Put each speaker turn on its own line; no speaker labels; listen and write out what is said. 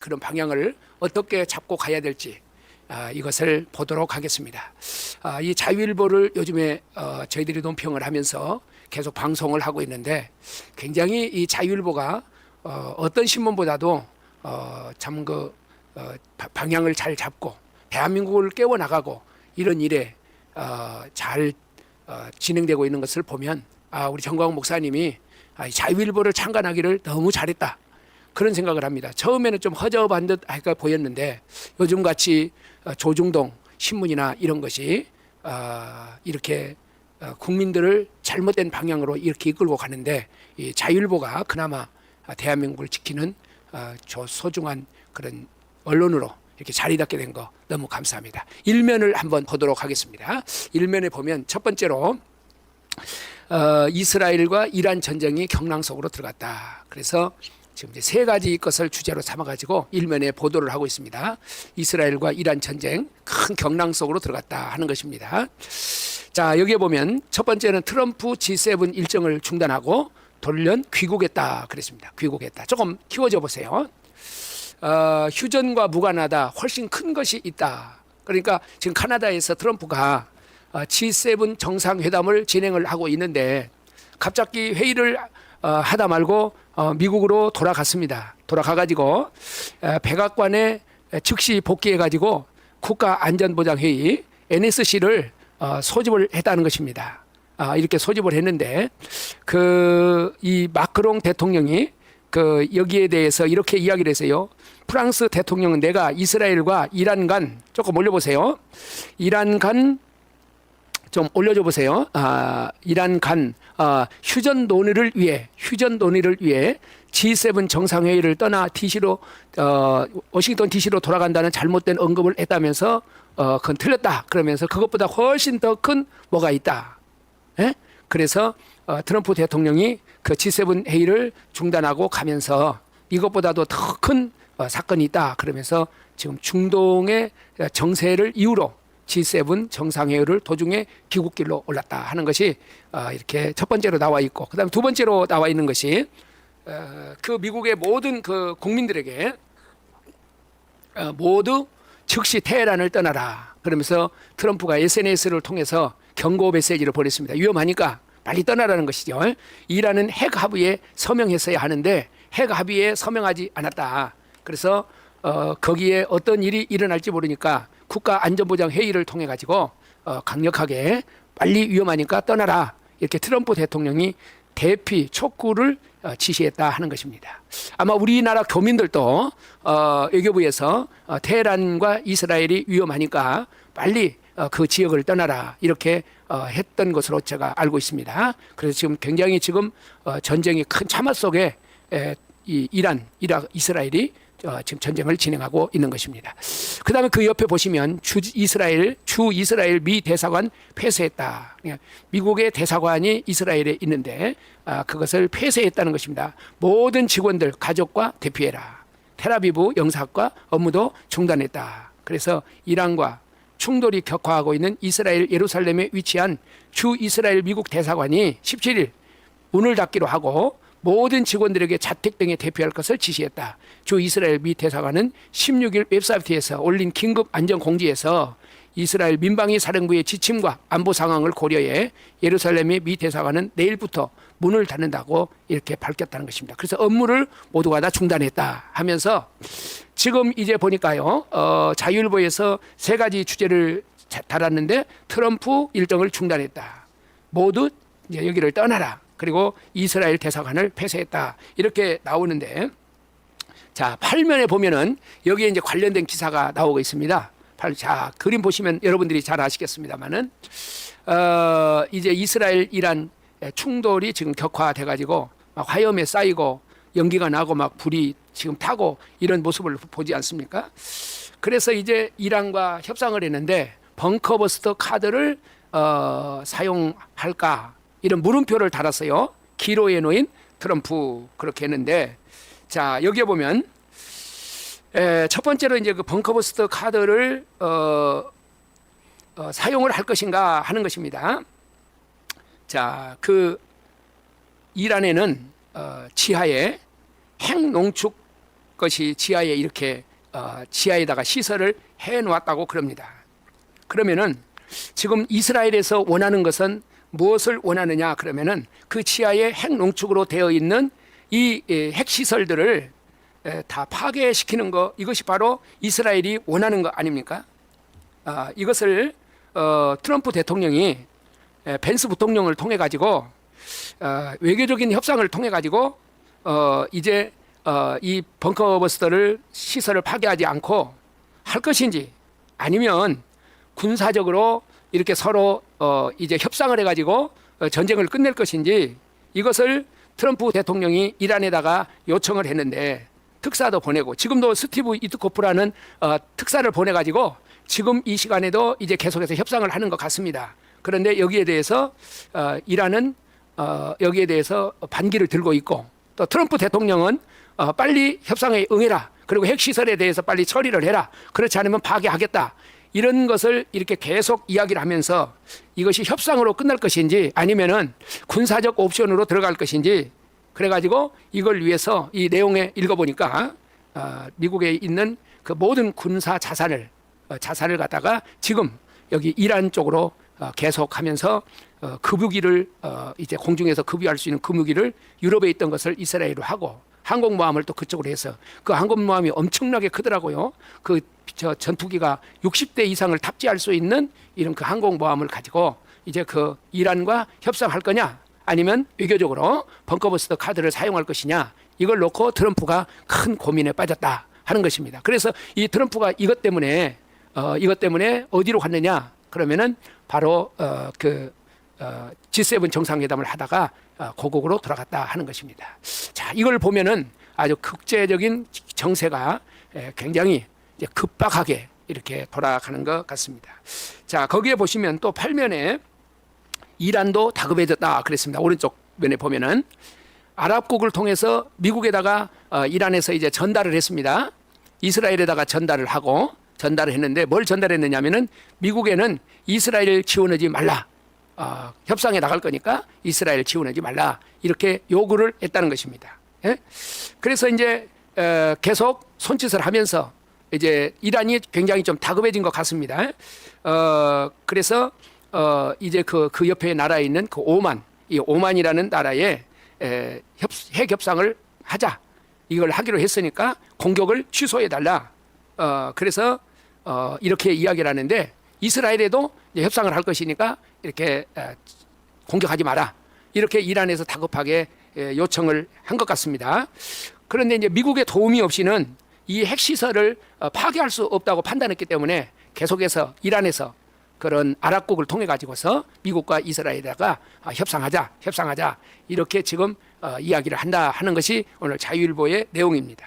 그런 방향을 어떻게 잡고 가야 될지 아, 이것을 보도록 하겠습니다. 아, 이 자유일보를 요즘에 어, 저희들이 논평을 하면서 계속 방송을 하고 있는데 굉장히 이 자유일보가 어, 어떤 신문보다도 어, 참그 어, 바- 방향을 잘 잡고 대한민국을 깨워 나가고 이런 일에 어, 잘 어, 진행되고 있는 것을 보면 아, 우리 정광훈 목사님이 아, 이 자유일보를 창간하기를 너무 잘했다. 그런 생각을 합니다. 처음에는 좀 허접한 듯 할까 보였는데 요즘 같이 어, 조중동 신문이나 이런 것이 어, 이렇게 어, 국민들을 잘못된 방향으로 이렇게 이끌고 가는데 이 자율보가 그나마 아, 대한민국을 지키는 어, 저 소중한 그런 언론으로 이렇게 자리 잡게 된 거 너무 감사합니다. 일면을 한번 보도록 하겠습니다. 일면에 보면 첫 번째로 어, 이스라엘과 이란 전쟁이 경랑 속으로 들어갔다. 그래서 지금 이제 세 가지 것을 주제로 삼아가지고 일면에 보도를 하고 있습니다. 이스라엘과 이란 전쟁 큰 경랑 속으로 들어갔다 하는 것입니다. 자 여기에 보면 첫 번째는 트럼프 G7 일정을 중단하고 돌연 귀국했다 그랬습니다. 귀국했다. 조금 키워줘 보세요. 어, 휴전과 무관하다 훨씬 큰 것이 있다. 그러니까 지금 카나다에서 트럼프가 어, G7 정상회담을 진행을 하고 있는데 갑자기 회의를 어, 하다 말고 어, 미국으로 돌아갔습니다. 돌아가가지고 어, 백악관에 즉시 복귀해가지고 국가안전보장회의 NSC를 어, 소집을 했다는 것입니다. 아, 이렇게 소집을 했는데 그 이 마크롱 대통령이 그 여기에 대해서 이렇게 이야기를 했어요. 프랑스 대통령은 내가 이스라엘과 이란 간 조금 올려보세요. 이란 간 좀 올려줘 보세요. 아, 이란 간 아, 휴전 논의를 위해 휴전 논의를 위해 G7 정상회의를 떠나 DC로 어, 워싱턴 DC로 돌아간다는 잘못된 언급을 했다면서 어, 그건 틀렸다. 그러면서 그것보다 훨씬 더 큰 뭐가 있다. 예? 그래서 어, 트럼프 대통령이 그 G7 회의를 중단하고 가면서 이것보다도 더큰 어, 사건이 있다. 그러면서 지금 중동의 정세를 이유로 G7 정상회의를 도중에 귀국길로 올랐다 하는 것이 어, 이렇게 첫 번째로 나와 있고 그다음 두 번째로 나와 있는 것이 어, 그 미국의 모든 그 국민들에게 어, 모두 즉시 테헤란을 떠나라. 그러면서 트럼프가 SNS를 통해서 경고 메시지를 보냈습니다. 위험하니까 빨리 떠나라는 것이죠. 이라는 핵 합의에 서명했어야 하는데 핵 합의에 서명하지 않았다. 그래서 어, 거기에 어떤 일이 일어날지 모르니까 국가안전보장 회의를 통해 가지고 어, 강력하게 빨리 위험하니까 떠나라 이렇게 트럼프 대통령이 대피 촉구를 어, 지시했다 하는 것입니다. 아마 우리나라 교민들도 어, 외교부에서 어, 테헤란과 이스라엘이 위험하니까 빨리 어, 그 지역을 떠나라 이렇게 어, 했던 것으로 제가 알고 있습니다. 그래서 지금 굉장히 지금 어, 전쟁이 큰 참화 속에 에, 이 이란, 이라크, 이스라엘이 어, 지금 전쟁을 진행하고 있는 것입니다. 그 다음에 그 옆에 보시면 주 이스라엘 주 이스라엘 미 대사관 폐쇄했다. 그러니까 미국의 대사관이 이스라엘에 있는데 아, 그것을 폐쇄했다는 것입니다. 모든 직원들 가족과 대피해라. 테라비브 영사과 업무도 중단했다. 그래서 이란과 충돌이 격화하고 있는 이스라엘 예루살렘에 위치한 주 이스라엘 미국 대사관이 17일 문을 닫기로 하고 모든 직원들에게 자택 등에 대피할 것을 지시했다. 주 이스라엘 미 대사관은 16일 웹사이트에서 올린 긴급 안전 공지에서 이스라엘 민방위 사령부의 지침과 안보 상황을 고려해 예루살렘의 미 대사관은 내일부터 문을 닫는다고 이렇게 밝혔다는 것입니다. 그래서 업무를 모두가 다 중단했다 하면서 지금 이제 보니까요, 어, 자유일보에서 세 가지 주제를 자- 달았는데 트럼프 일정을 중단했다. 모두 여기를 떠나라. 그리고 이스라엘 대사관을 폐쇄했다. 이렇게 나오는데 자, 8면에 보면은 여기에 이제 관련된 기사가 나오고 있습니다. 팔- 자, 그림 보시면 여러분들이 잘 아시겠습니다만은 어, 이제 이스라엘 이란 충돌이 지금 격화돼 가지고 막 화염에 쌓이고 연기가 나고 막 불이 지금 타고 이런 모습을 보지 않습니까? 그래서 이제 이란과 협상을 했는데 벙커버스터 카드를 어, 사용할까 이런 물음표를 달았어요. 기로에 놓인 트럼프 그렇게 했는데 자 여기에 보면 에, 첫 번째로 이제 그 벙커버스터 카드를 어, 어, 사용을 할 것인가 하는 것입니다. 자, 그 이란에는 어, 지하에 핵 농축 것이 지하에 이렇게 어, 지하에다가 시설을 해 놓았다고 그럽니다. 그러면은 지금 이스라엘에서 원하는 것은 무엇을 원하느냐 그러면은 그 지하에 핵 농축으로 되어 있는 이 예, 핵 시설들을 에, 다 파괴시키는 거 이것이 바로 이스라엘이 원하는 거 아닙니까? 아, 이것을 어, 트럼프 대통령이 에, 벤스 부통령을 통해 가지고 어, 외교적인 협상을 통해 가지고 어, 이제 어, 이 벙커버스터를 시설을 파괴하지 않고 할 것인지 아니면 군사적으로 이렇게 서로 어, 이제 협상을 해가지고 어, 전쟁을 끝낼 것인지 이것을 트럼프 대통령이 이란에다가 요청을 했는데 특사도 보내고 지금도 스티브 이트코프라는 어, 특사를 보내가지고 지금 이 시간에도 이제 계속해서 협상을 하는 것 같습니다. 그런데 여기에 대해서 어, 이란은 어, 여기에 대해서 반기를 들고 있고 또 트럼프 대통령은 어, 빨리 협상에 응해라. 그리고 핵시설에 대해서 빨리 처리를 해라. 그렇지 않으면 파괴하겠다. 이런 것을 이렇게 계속 이야기를 하면서 이것이 협상으로 끝날 것인지 아니면은 군사적 옵션으로 들어갈 것인지 그래가지고 이걸 위해서 이 내용에 읽어보니까 어, 미국에 있는 그 모든 군사 자산을 어, 자산을 갖다가 지금 여기 이란 쪽으로 어, 계속하면서 어, 급유기를 어, 이제 공중에서 급유할 수 있는 금유기를 유럽에 있던 것을 이스라엘로 하고 항공모함을 또 그쪽으로 해서 그 항공모함이 엄청나게 크더라고요. 그 저 전투기가 60대 이상을 탑재할 수 있는 이런 그 항공모함을 가지고 이제 그 이란과 협상할 거냐 아니면 외교적으로 벙커버스터 카드를 사용할 것이냐 이걸 놓고 트럼프가 큰 고민에 빠졌다 하는 것입니다. 그래서 이 트럼프가 이것 때문에 어, 이것 때문에 어디로 갔느냐 그러면은 바로 어, 그 어, G7 정상회담을 하다가 어, 고국으로 돌아갔다 하는 것입니다. 자, 이걸 보면은 아주 국제적인 정세가 에, 굉장히 급박하게 이렇게 돌아가는 것 같습니다. 자, 거기에 보시면 또 팔면에 이란도 다급해졌다 그랬습니다. 오른쪽 면에 보면은 아랍국을 통해서 미국에다가 어, 이란에서 이제 전달을 했습니다. 이스라엘에다가 전달을 하고 전달을 했는데 뭘 전달했느냐면은 미국에는 이스라엘 지원하지 말라. 어, 협상에 나갈 거니까 이스라엘 지원하지 말라. 이렇게 요구를 했다는 것입니다. 예? 그래서 이제 어, 계속 손짓을 하면서 이제 이란이 굉장히 좀 다급해진 것 같습니다. 어, 그래서 어, 이제 그, 그 옆에 나라에 있는 그 오만, 이 오만이라는 나라에 에, 협, 핵 협상을 하자. 이걸 하기로 했으니까 공격을 취소해 달라. 어, 그래서 어, 이렇게 이야기를 하는데 이스라엘에도 협상을 할 것이니까 이렇게 에, 공격하지 마라. 이렇게 이란에서 다급하게 에, 요청을 한 것 같습니다. 그런데 이제 미국의 도움이 없이는 이 핵시설을 어, 파괴할 수 없다고 판단했기 때문에 계속해서 이란에서 그런 아랍국을 통해 가지고서 미국과 이스라엘에다가 아, 협상하자, 협상하자 이렇게 지금 어, 이야기를 한다 하는 것이 오늘 자유일보의 내용입니다.